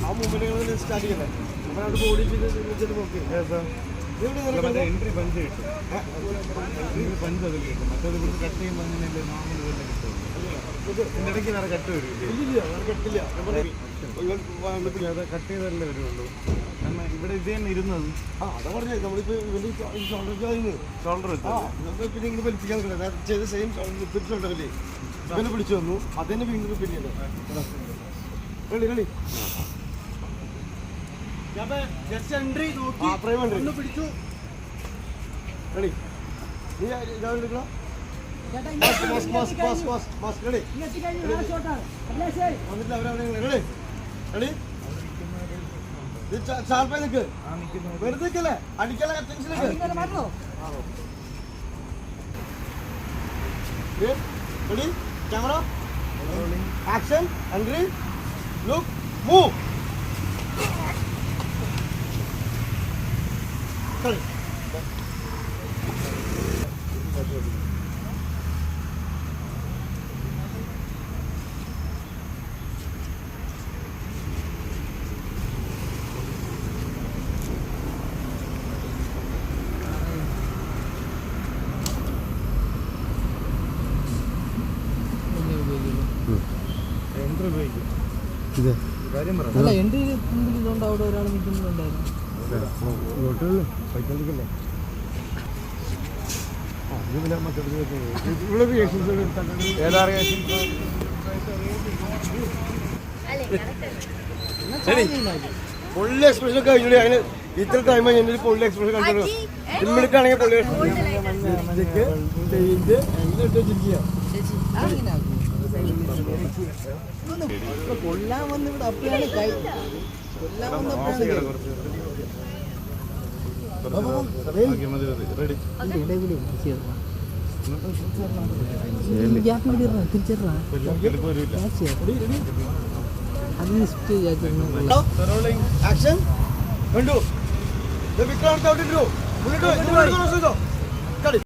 ആ മൂവ്മെന്റുകൾ സ്റ്റാർട്ട് ചെയ്യല്ലേ അപ്പൊ അവിടെ ബോഡി ചെയ്ത് നോക്കി എൻട്രി പഞ്ച് കിട്ടും പഞ്ച് അത് കിട്ടും മറ്റേത് ഇവിടെ കട്ട് ചെയ്യുമ്പോൾ അങ്ങനെയല്ലേ നോർമൽ ഇതെല്ലാം കിട്ടും വേറെ കട്ട് കെട്ടില്ല. കട്ട്. ചെയ്തല്ലേ വരുള്ളൂ. കാരണം ഇവിടെ ഇത് തന്നെ ഇരുന്നത്. ആ അതാ പറഞ്ഞേ നമ്മളിപ്പോ ഇവന്റെ ഷോൾഡർ ഷോൾഡർ പിന്നെ ഇങ്ങനെ വലിപ്പിക്കാൻ കഴിയില്ല നേരത്തെ ചെയ്ത സെയിം ഷോൾഡറില്ലേ ഇവനെ പിടിച്ചു വന്നു. അതന്നെ വീണ്ടും പിന്നെയല്ലേ കളി കളി ജസ്റ്റ് എൻട്രി നോക്കി. പിടിച്ചു. കളി നീ ഇതാ എടുക്കണം? ഷാർപ്പായി നിൽക്ക് വെറുതെ നിൽക്കല്ലേ അടിക്കല ടെൻഷനിലേക്ക് ready camera action and look move കളി എൻട്രി ഉപയോഗിക്കും. ഇത്. കാര്യം പറ. അല്ല മുമ്പിൽ ഇതുകൊണ്ട് അവിടെ ഒരാൾ നിൽക്കുന്നുണ്ടായിരുന്നു ഏതാ പൊള്ളി എക്സ്പ്രഷൻ കഴിഞ്ഞു അതിന് ഇത്ര ടൈം കഴിഞ്ഞ പൊള്ളി എക്സ്പ്രഷൻ കണ്ടു ഇമ്മിടിക്കാണെങ്കിൽ പൊള്ളി ചേഞ്ച് എന്നിട്ട് ചിരിക്കുക കൊല്ലാൻ വന്ന് ഇവിടെ അപ്പോഴാണ് കൈ കൊല്ലാൻ വന്നപ്പോഴാണ് ചെയ്യാം. അതിന് സ്പീഡ് ആക്ഷൻ കണ്ടു വിക്രാന്ത് ഔട്ട് ഇട്ടു മുന്നിട്ട്